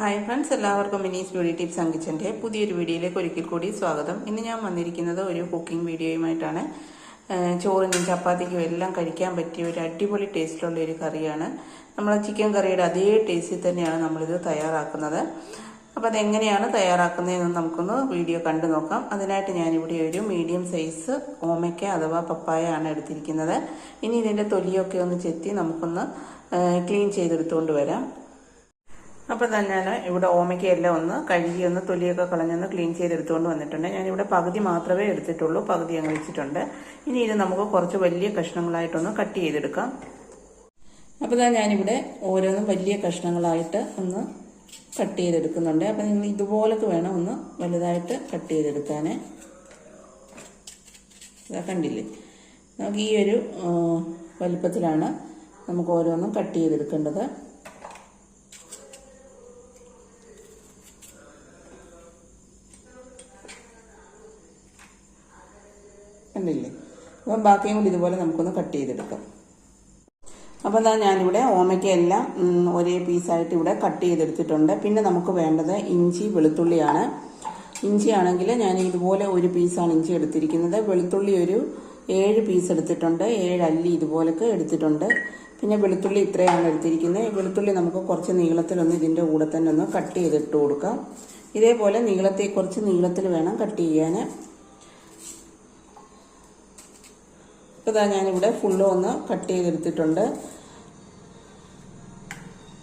Hi friends എല്ലാവർക്കും മിനീസ് beauty tips അങ്കിച്ചന്റെ പുതിയൊരു വീഡിയോയിലേക്ക് ഒരിക്കൽ കൂടി സ്വാഗതം. ഇന്ന് ഞാൻ വന്നിരിക്കുന്നത് ഒരു കുക്കിംഗ് വീഡിയോയുമായിട്ടാണ് ചോറിനും ചപ്പാത്തിക്കും എല്ലാം കഴിക്കാൻ പറ്റിയ ഒരു അടിപൊളി ടേസ്റ്റിലുള്ള ഒരു കറിയാണ്. നമ്മൾ ചിക്കൻ കറിയുടെ അതേ ടേസ്റ്റിൽ തന്നെയാണ് നമ്മളിത് തയ്യാറാക്കുന്നത്. അപ്പോൾ അതെങ്ങനെയാണ് തയ്യാറാക്കുന്നതെന്ന് നമുക്കൊന്ന് വീഡിയോ കണ്ടു നോക്കാം. അതിനായിട്ട് ഞാനിവിടെ ഒരു മീഡിയം സൈസ് ഓമയ്ക്ക അഥവാ പപ്പായ ആണ് എടുത്തിരിക്കുന്നത്. ഇനി ഇതിന്റെ തൊലിയൊക്കെ ഒന്ന് ചെത്തി നമുക്കൊന്ന് ക്ലീൻ ചെയ്തെടുത്തുകൊണ്ട് വരാം. അപ്പോൾ തന്നെ ഇവിടെ ഓമയ്ക്കെല്ലാം ഒന്ന് കഴുകി ഒന്ന് തൊലിയൊക്കെ കളഞ്ഞൊന്ന് ക്ലീൻ ചെയ്തെടുത്തുകൊണ്ട് വന്നിട്ടുണ്ട്. ഞാനിവിടെ പകുതി മാത്രമേ എടുത്തിട്ടുള്ളൂ. പകുതി അങ്ങ് വെച്ചിട്ടുണ്ട്. ഇനി ഇത് നമുക്ക് കുറച്ച് വലിയ കഷ്ണങ്ങളായിട്ടൊന്ന് കട്ട് ചെയ്തെടുക്കാം. അപ്പോൾ തന്നെ ഞാനിവിടെ ഓരോന്നും വലിയ കഷ്ണങ്ങളായിട്ട് ഒന്ന് കട്ട് ചെയ്തെടുക്കുന്നുണ്ട്. അപ്പം നിങ്ങൾ ഇതുപോലൊക്കെ വേണം ഒന്ന് വലുതായിട്ട് കട്ട് ചെയ്തെടുക്കാനേ. കണ്ടില്ലേ? നമുക്ക് ഈ ഒരു വലിപ്പത്തിലാണ് നമുക്ക് ഓരോന്നും കട്ട് ചെയ്തെടുക്കേണ്ടത്. കണ്ടില്ലേ? അപ്പം ബാക്കിയും കൂടി ഇതുപോലെ നമുക്കൊന്ന് കട്ട് ചെയ്തെടുക്കാം. അപ്പോൾ എന്നാൽ ഞാനിവിടെ ഓമയ്ക്കെല്ലാം ഒരേ പീസായിട്ട് ഇവിടെ കട്ട് ചെയ്തെടുത്തിട്ടുണ്ട്. പിന്നെ നമുക്ക് വേണ്ടത് ഇഞ്ചി വെളുത്തുള്ളിയാണ്. ഇഞ്ചി ആണെങ്കിൽ ഞാൻ ഇതുപോലെ ഒരു പീസാണ് ഇഞ്ചി എടുത്തിരിക്കുന്നത്. വെളുത്തുള്ളി ഒരു ഏഴ് പീസ് എടുത്തിട്ടുണ്ട്. ഏഴ് അല്ലി ഇതുപോലൊക്കെ എടുത്തിട്ടുണ്ട്. പിന്നെ വെളുത്തുള്ളി ഇത്രയാണ് എടുത്തിരിക്കുന്നത്. വെളുത്തുള്ളി നമുക്ക് കുറച്ച് നീളത്തിലൊന്ന് ഇതിന്റെ കൂടെ തന്നെ ഒന്ന് കട്ട് ചെയ്തിട്ട് കൊടുക്കാം. ഇതേപോലെ നീളത്തെ കുറച്ച് നീളത്തിൽ വേണം കട്ട് ചെയ്യാൻ ഇതാ ഞാനിവിടെ ഫുള്ള് ഒന്ന് കട്ട് ചെയ്തെടുത്തിട്ടുണ്ട്.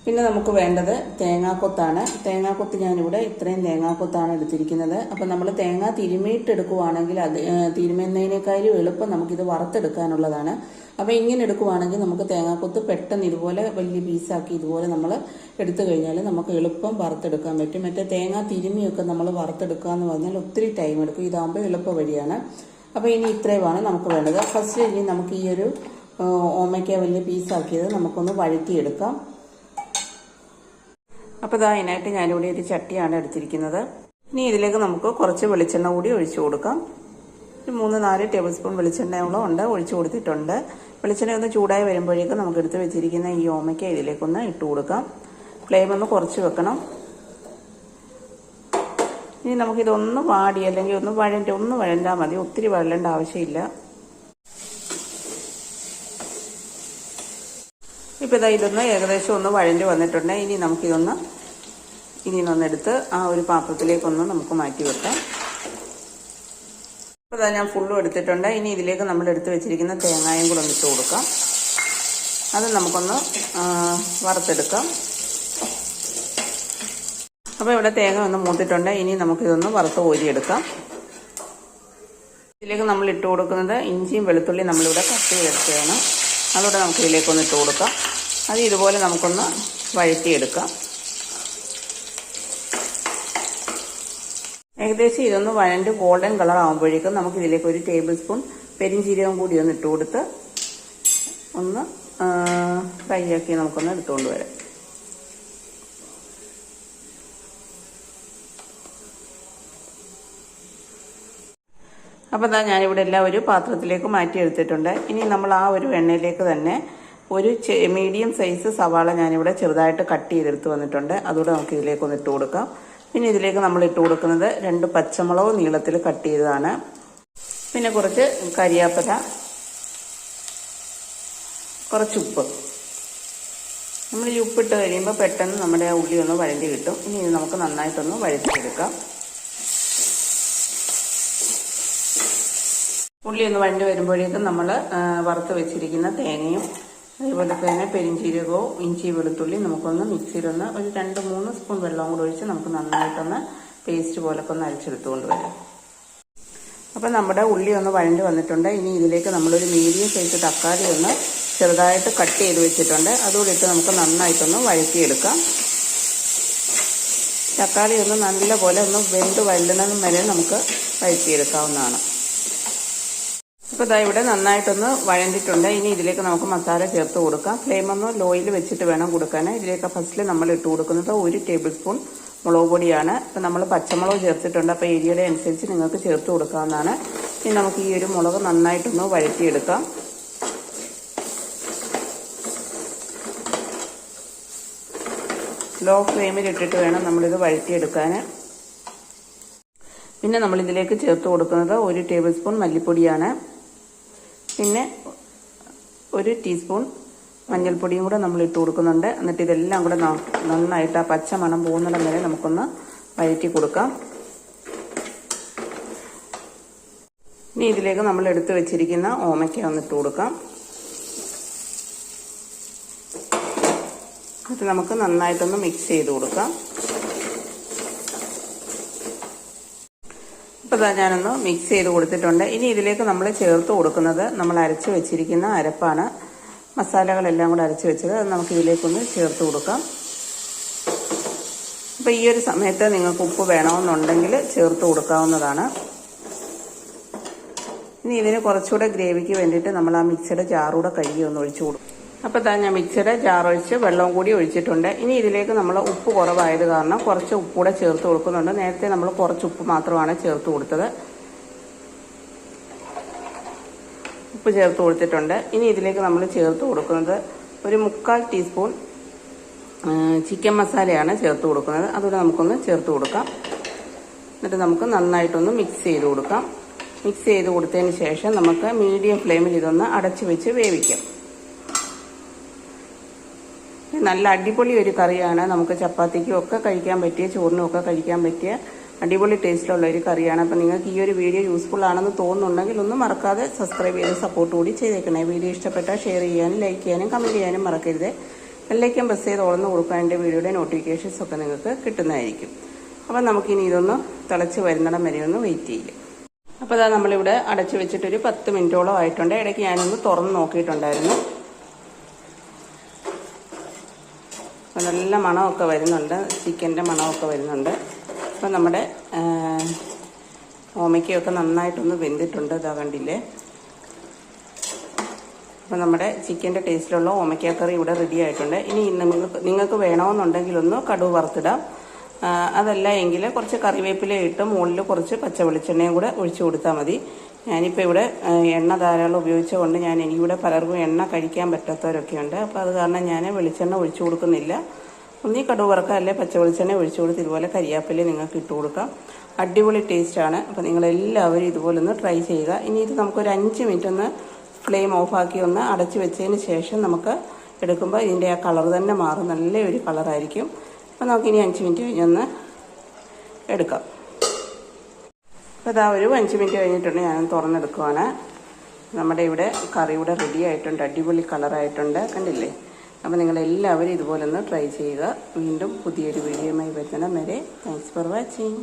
പിന്നെ നമുക്ക് വേണ്ടത് തേങ്ങാക്കൊത്താണ്. തേങ്ങാക്കൊത്ത് ഞാനിവിടെ ഇത്രയും തേങ്ങാക്കൊത്താണ് എടുത്തിരിക്കുന്നത്. അപ്പം നമ്മൾ തേങ്ങ തിരുമ്മിയിട്ടെടുക്കുവാണെങ്കിൽ അത് തിരുമ്മുന്നതിനേക്കാളും എളുപ്പം നമുക്കിത് വറുത്തെടുക്കാനുള്ളതാണ്. അപ്പോൾ ഇങ്ങനെ എടുക്കുവാണെങ്കിൽ നമുക്ക് തേങ്ങാക്കൊത്ത് പെട്ടെന്ന് ഇതുപോലെ വലിയ പീസാക്കി ഇതുപോലെ നമ്മൾ എടുത്തു കഴിഞ്ഞാൽ നമുക്ക് എളുപ്പം വറുത്തെടുക്കാൻ പറ്റും. മറ്റേ തേങ്ങ തിരുമിയൊക്കെ നമ്മൾ വറുത്തെടുക്കുക എന്ന് പറഞ്ഞാൽ ഒത്തിരി ടൈം എടുക്കും ഇതാകുമ്പോൾ എളുപ്പ വഴിയാണ് അപ്പോൾ ഇനി ഇത്രയുമാണ് നമുക്ക് വേണ്ടത്. ഫസ്റ്റ് ഇനി നമുക്ക് ഈ ഒരു ഓമയ്ക്ക വലിയ പീസാക്കിയത് നമുക്കൊന്ന് വഴറ്റിയെടുക്കാം. അപ്പോൾ ഇതാ അതിനായിട്ട് ഞാനിവിടെ ഒരു ചട്ടിയാണ് എടുത്തിരിക്കുന്നത്. ഇനി ഇതിലേക്ക് നമുക്ക് കുറച്ച് വെളിച്ചെണ്ണ കൂടി ഒഴിച്ചു കൊടുക്കാം. ഒരു മൂന്ന് നാല് ടേബിൾ സ്പൂൺ വെളിച്ചെണ്ണയോളം ഉണ്ട് ഒഴിച്ചു കൊടുത്തിട്ടുണ്ട്. വെളിച്ചെണ്ണ ഒന്ന് ചൂടായി വരുമ്പോഴേക്കും നമുക്ക് എടുത്ത് വെച്ചിരിക്കുന്ന ഈ ഓമയ്ക്ക ഇതിലേക്കൊന്ന് ഇട്ട് കൊടുക്കാം. ഫ്ലെയിം ഒന്ന് കുറച്ച് വെക്കണം. ഇനി നമുക്കിതൊന്ന് വാടി അല്ലെങ്കിൽ ഒന്ന് വഴന്റെ ഒന്ന് വഴണ്ടാൽ മതി. ഒത്തിരി വഴലേണ്ട ആവശ്യമില്ല. ഇപ്പോൾ ഇതാ ഇതൊന്ന് ഏകദേശം ഒന്ന് വഴഞ്ഞ് വന്നിട്ടുണ്ട്. ഇനി നമുക്കിതൊന്ന് ഇനി ഒന്നെടുത്ത് ആ ഒരു പാത്രത്തിലേക്കൊന്ന് നമുക്ക് മാറ്റി വെക്കാം. ഇപ്പൊ ഇതാ ഞാൻ ഫുള്ളും എടുത്തിട്ടുണ്ട്. ഇനി ഇതിലേക്ക് നമ്മൾ എടുത്ത് വെച്ചിരിക്കുന്ന തേങ്ങായും കൂടെ ഒന്ന് ഇട്ട് കൊടുക്കാം. അത് നമുക്കൊന്ന് വറുത്തെടുക്കാം. അപ്പോൾ ഇവിടെ തേങ്ങ ഒന്ന് മൂത്തിട്ടുണ്ട്. ഇനി നമുക്കിതൊന്ന് വറുത്ത് കോരിയെടുക്കാം ഇതിലേക്ക് നമ്മൾ ഇട്ട് കൊടുക്കുന്നത് ഇഞ്ചിയും വെളുത്തുള്ളിയും നമ്മളിവിടെ കട്ട് ചെയ്തെടുക്കുകയാണ്. അതോടെ നമുക്ക് ഇതിലേക്കൊന്ന് ഇട്ട് കൊടുക്കാം. അത് ഇതുപോലെ നമുക്കൊന്ന് വഴറ്റിയെടുക്കാം. ഏകദേശം ഇതൊന്ന് വഴണ്ട് ഗോൾഡൻ കളർ ആകുമ്പോഴേക്കും നമുക്ക് ഇതിലേക്ക് ഒരു ടേബിൾ സ്പൂൺ പെരിഞ്ചീരകം കൂടി ഒന്ന് ഇട്ട് കൊടുത്ത് ഒന്ന് ഫ്രൈ ആക്കി നമുക്കൊന്ന് എടുത്തുകൊണ്ട് വരാം. അപ്പോൾ ഇതാ ഞാനിവിടെ എല്ലാം ഒരു പാത്രത്തിലേക്ക് മാറ്റി എടുത്തിട്ടുണ്ട് ഇനി നമ്മൾ ആ ഒരു എണ്ണയിലേക്ക് തന്നെ ഒരു മീഡിയം സൈസ് സവാള ഞാനിവിടെ ചെറുതായിട്ട് കട്ട് ചെയ്തെടുത്ത് വന്നിട്ടുണ്ട്. അതുകൂടെ നമുക്ക് ഇതിലേക്ക് ഒന്ന് ഇട്ട് കൊടുക്കാം. പിന്നെ ഇതിലേക്ക് നമ്മൾ ഇട്ട് കൊടുക്കുന്നത് രണ്ട് പച്ചമുളകും നീളത്തിൽ കട്ട് ചെയ്തതാണ്. പിന്നെ കുറച്ച് കരിയാപ്പല കുറച്ച് ഉപ്പ്. നമ്മൾ ഈ ഉപ്പിട്ട് കഴിയുമ്പോൾ പെട്ടെന്ന് നമ്മുടെ ഉള്ളി ഒന്ന് വഴണ്ടി കിട്ടും. ഇനി ഇത് നമുക്ക് നന്നായിട്ടൊന്ന് വഴറ്റിയെടുക്കാം. ഉള്ളി ഒന്ന് വഴണ്ടി വരുമ്പോഴേക്കും നമ്മൾ വറുത്ത് വെച്ചിരിക്കുന്ന തേങ്ങയും അതുപോലെ തന്നെ പെരിഞ്ചീരകവും ഇഞ്ചി വെളുത്തുള്ളി നമുക്കൊന്ന് മിക്സിയിലൊന്ന് ഒരു രണ്ട് മൂന്ന് സ്പൂൺ വെള്ളവും കൂടി ഒഴിച്ച് നമുക്ക് നന്നായിട്ടൊന്ന് പേസ്റ്റ് പോലൊക്കെ ഒന്ന് അരച്ചെടുത്തുകൊണ്ട് വരാം. അപ്പം നമ്മുടെ ഉള്ളി ഒന്ന് വഴണ്ടി വന്നിട്ടുണ്ട്. ഇനി ഇതിലേക്ക് നമ്മളൊരു മീഡിയം സൈസ് തക്കാളി ഒന്ന് ചെറുതായിട്ട് കട്ട് ചെയ്ത് വെച്ചിട്ടുണ്ട്. അതുകൂടി ഇട്ട് നമുക്ക് നന്നായിട്ടൊന്ന് വഴറ്റിയെടുക്കാം. തക്കാളി ഒന്ന് നല്ല പോലെ ഒന്ന് വെന്ത് വല്ലുന്നതും വരെ നമുക്ക് വഴറ്റിയെടുക്കാവുന്നതാണ്. ഇപ്പോൾ ദാ ഇവിടെ നന്നായിട്ടൊന്ന് വഴണ്ടിട്ടുണ്ട്. ഇനി ഇതിലേക്ക് നമുക്ക് മസാല ചേർത്ത് കൊടുക്കാം. ഫ്ലെയിം ഒന്ന് ലോയിൽ വെച്ചിട്ട് വേണം കൊടുക്കാൻ ഇതിലേക്ക് ഫസ്റ്റിൽ നമ്മൾ ഇട്ട് കൊടുക്കുന്നത് ഒരു ടേബിൾ സ്പൂൺ മുളക് പൊടിയാണ്. ഇപ്പം നമ്മൾ പച്ചമുളക് ചേർത്തിട്ടുണ്ട്. അപ്പോൾ ഏരിയയുടെ അനുസരിച്ച് നിങ്ങൾക്ക് ചേർത്ത് കൊടുക്കാവുന്നതാണ്. ഇനി നമുക്ക് ഈ ഒരു മുളക് നന്നായിട്ടൊന്ന് വഴറ്റിയെടുക്കാം. ലോ ഫ്ലെയിമിൽ ഇട്ടിട്ട് വേണം നമ്മളിത് വഴറ്റിയെടുക്കാൻ പിന്നെ നമ്മൾ ഇതിലേക്ക് ചേർത്ത് കൊടുക്കുന്നത് ഒരു ടേബിൾ സ്പൂൺ മല്ലിപ്പൊടിയാണ്. പിന്നെ ഒരു ടീസ്പൂൺ മഞ്ഞൾപ്പൊടിയും കൂടെ നമ്മൾ ഇട്ട് കൊടുക്കുന്നുണ്ട്. എന്നിട്ട് ഇതെല്ലാം കൂടെ നന്നായിട്ട് ആ പച്ച മണം പോകുന്നിടം വരെ നമുക്കൊന്ന് വഴറ്റി കൊടുക്കാം. ഇനി ഇതിലേക്ക് നമ്മൾ എടുത്തു വെച്ചിരിക്കുന്ന ഓമയ്ക്ക ഒന്ന് ഇട്ട് കൊടുക്കാം. എന്നിട്ട് നമുക്ക് നന്നായിട്ടൊന്ന് മിക്സ് ചെയ്ത് കൊടുക്കാം. ഇപ്പോൾ ഞാനൊന്ന് മിക്സ് ചെയ്ത് കൊടുത്തിട്ടുണ്ട്. ഇനി ഇതിലേക്ക് നമ്മൾ ചേർത്ത് കൊടുക്കുന്നത് നമ്മൾ അരച്ച് വെച്ചിരിക്കുന്ന അരപ്പാണ്. മസാലകളെല്ലാം കൂടെ അരച്ച് വെച്ചത്. അത് നമുക്ക് ഇതിലേക്കൊന്ന് ചേർത്ത് കൊടുക്കാം. അപ്പോൾ ഈ ഒരു സമയത്ത് നിങ്ങൾക്ക് ഉപ്പ് വേണമെന്നുണ്ടെങ്കിൽ ചേർത്ത് കൊടുക്കാവുന്നതാണ്. ഇനി ഇതിന് കുറച്ചുകൂടെ ഗ്രേവിക്ക് വേണ്ടിയിട്ട് നമ്മൾ ആ മിക്സിയുടെ ജാറൂടെ കഴുകി ഒന്ന് ഒഴിച്ചു കൊടുക്കും അപ്പോൾ താ ഞാൻ മിക്സിയുടെ ജാർ ഒഴിച്ച് വെള്ളവും കൂടി ഒഴിച്ചിട്ടുണ്ട്. ഇനി ഇതിലേക്ക് നമ്മൾ ഉപ്പ് കുറവായത് കാരണം കുറച്ച് ഉപ്പൂടെ ചേർത്ത് കൊടുക്കുന്നുണ്ട്. നേരത്തെ നമ്മൾ കുറച്ച് ഉപ്പ് മാത്രമാണ് ചേർത്ത് കൊടുത്തത്. ഉപ്പ് ചേർത്ത് കൊടുത്തിട്ടുണ്ട്. ഇനി ഇതിലേക്ക് നമ്മൾ ചേർത്ത് കൊടുക്കുന്നത് ഒരു മുക്കാൽ ടീസ്പൂൺ ചിക്കൻ മസാലയാണ് ചേർത്ത് കൊടുക്കുന്നത്. അതുകൂടെ നമുക്കൊന്ന് ചേർത്ത് കൊടുക്കാം. എന്നിട്ട് നമുക്ക് നന്നായിട്ടൊന്ന് മിക്സ് ചെയ്ത് കൊടുക്കാം. മിക്സ് ചെയ്ത് കൊടുത്തതിന് ശേഷം നമുക്ക് മീഡിയം ഫ്ലെയിമിൽ ഇതൊന്ന് അടച്ചു വെച്ച് വേവിക്കാം. ഇത് നല്ല അടിപൊളി ഒരു കറിയാണ്. നമുക്ക് ചപ്പാത്തിക്കും ഒക്കെ കഴിക്കാൻ പറ്റിയ ചോറിനും ഒക്കെ കഴിക്കാൻ പറ്റിയ അടിപൊളി ടേസ്റ്റിലുള്ള ഒരു കറിയാണ്. അപ്പം നിങ്ങൾക്ക് ഈ ഒരു വീഡിയോ യൂസ്ഫുൾ ആണെന്ന് തോന്നുന്നുണ്ടെങ്കിൽ ഒന്നും മറക്കാതെ സബ്സ്ക്രൈബ് ചെയ്ത് സപ്പോർട്ട് കൂടി ചെയ്തേക്കണേ. വീഡിയോ ഇഷ്ടപ്പെട്ടാൽ ഷെയർ ചെയ്യാനും ലൈക്ക് ചെയ്യാനും കമന്റ് ചെയ്യാനും മറക്കരുത്. എല്ലാവർക്കും പ്രസ് ചെയ്ത് ഓർന്ന് കൊടുക്കാൻ എന്റെ വീഡിയോയുടെ നോട്ടിഫിക്കേഷൻസ് ഒക്കെ നിങ്ങൾക്ക് കിട്ടുന്നതായിരിക്കും. അപ്പം നമുക്കിനി ഇതൊന്ന് തിളച്ച് വരുന്നിടം വരെ ഒന്ന് വെയിറ്റ് ചെയ്യാം. അപ്പോൾ അതാ നമ്മളിവിടെ അടച്ചു വെച്ചിട്ടൊരു പത്ത് മിനിറ്റോളം ആയിട്ടുണ്ട്. ഇടയ്ക്ക് ഞാനൊന്ന് തുറന്ന് നോക്കിയിട്ടുണ്ടായിരുന്നു അപ്പോൾ നല്ല മണമൊക്കെ വരുന്നുണ്ട് ചിക്കന്റെ മണമൊക്കെ വരുന്നുണ്ട്. അപ്പോൾ നമ്മുടെ ഓമയ്ക്കൊക്കെ നന്നായിട്ടൊന്ന് വെന്തിട്ടുണ്ട് ഇതാ കണ്ടില്ലേ? അപ്പോൾ നമ്മുടെ ചിക്കന്റെ ടേസ്റ്റിലുള്ള ഓമയ്ക്കക്കറി ഇവിടെ റെഡി ആയിട്ടുണ്ട്. ഇനി നിങ്ങൾക്ക് നിങ്ങൾക്ക് വേണമെന്നുണ്ടെങ്കിൽ ഒന്ന് കടുവ് വറുത്തിടാം. അതല്ല എങ്കിൽ കുറച്ച് കറിവേപ്പില ഇട്ട് മുകളിൽ കുറച്ച് പച്ച വെളിച്ചെണ്ണയും കൂടെ ഒഴിച്ചു കൊടുത്താൽ മതി. ഞാനിപ്പോൾ ഇവിടെ എണ്ണ ധാരാളം ഉപയോഗിച്ചുകൊണ്ട് ഞാൻ എനിക്കിവിടെ പലർക്കും എണ്ണ കഴിക്കാൻ പറ്റാത്തവരൊക്കെ ഉണ്ട്. അപ്പോൾ അത് കാരണം ഞാൻ വെളിച്ചെണ്ണ ഒഴിച്ചു കൊടുക്കുന്നില്ല. ഒന്നീ കടുവ് വറക്കുക പച്ച വെളിച്ചെണ്ണ ഒഴിച്ചു കൊടുത്ത് ഇതുപോലെ കരിയാപ്പില നിങ്ങൾക്ക് ഇട്ട് കൊടുക്കാം. അടിപൊളി ടേസ്റ്റാണ് അപ്പോൾ നിങ്ങളെല്ലാവരും ഇതുപോലെ ഒന്ന് ട്രൈ ചെയ്യുക. ഇനി ഇത് നമുക്കൊരു അഞ്ച് മിനിറ്റ് ഒന്ന് ഫ്ലെയിം ഓഫാക്കി ഒന്ന് അടച്ചു വെച്ചതിന് ശേഷം നമുക്ക് എടുക്കുമ്പോൾ ഇതിന്റെ ആ കളർ തന്നെ മാറും. നല്ലൊരു കളറായിരിക്കും അപ്പോൾ നമുക്കിനി അഞ്ച് മിനിറ്റ് കഴിഞ്ഞൊന്ന് എടുക്കാം. അപ്പോൾ ഇതാ ഒരു അഞ്ച് മിനിറ്റ് കഴിഞ്ഞിട്ടുണ്ട് ഞാൻ തുറന്നെടുക്കുവാണ്. നമ്മുടെ ഇവിടെ കറി ഇവിടെ റെഡി ആയിട്ടുണ്ട് അടിപൊളി കളറായിട്ടുണ്ട് കണ്ടില്ലേ? അപ്പോൾ നിങ്ങളെല്ലാവരും ഇതുപോലെ ഒന്ന് ട്രൈ ചെയ്യുക. വീണ്ടും പുതിയൊരു വീഡിയോയുമായി വരുന്ന വരെ താങ്ക്സ് ഫോർ വാച്ചിങ്